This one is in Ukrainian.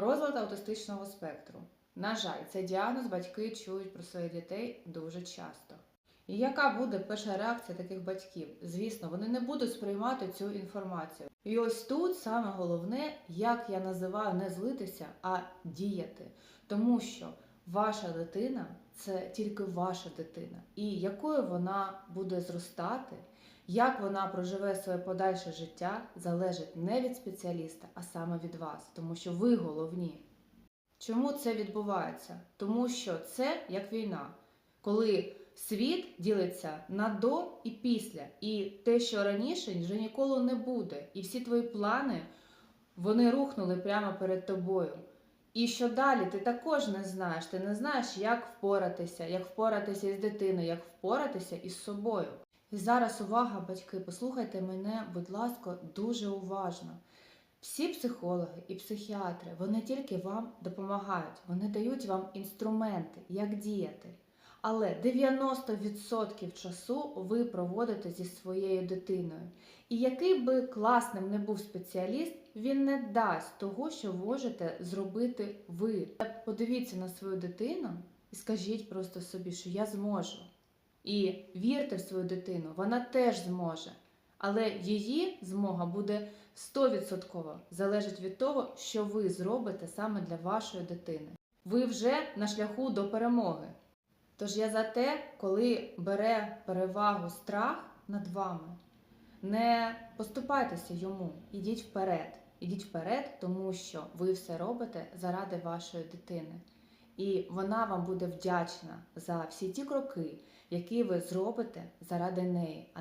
Розлад аутистичного спектру. На жаль, цей діагноз батьки чують про своїх дітей дуже часто. І яка буде перша реакція таких батьків? Звісно, вони не будуть сприймати цю інформацію. І ось тут саме головне, як я називаю не злитися, а діяти. Тому що ваша дитина це тільки ваша дитина. І якою вона буде зростати, як вона проживе своє подальше життя, залежить не від спеціаліста, а саме від вас, тому що ви головні. Чому це відбувається? Тому що це як війна, коли світ ділиться на до і після, і те, що раніше, вже ніколи не буде. І всі твої плани вони рухнули прямо перед тобою. І що далі, ти також не знаєш. Ти не знаєш, як впоратися, як впоратися із дитиною, як впоратися із собою. І зараз увага, батьки, послухайте мене, будь ласка, дуже уважно. Всі психологи і психіатри вони тільки вам допомагають, вони дають вам інструменти, як діяти. Але 90% часу ви проводите зі своєю дитиною. І який би класним не був спеціаліст, він не дасть того, що можете зробити ви. Подивіться на свою дитину і скажіть просто собі, що я зможу. І вірте в свою дитину, вона теж зможе. Але її змога буде 100% залежить від того, що ви зробите саме для вашої дитини. Ви вже на шляху до перемоги. Тож я за те, коли бере перевагу страх над вами, не поступайтеся йому, ідіть вперед. Ідіть вперед, тому що ви все робите заради вашої дитини. І вона вам буде вдячна за всі ті кроки, які ви зробите заради неї.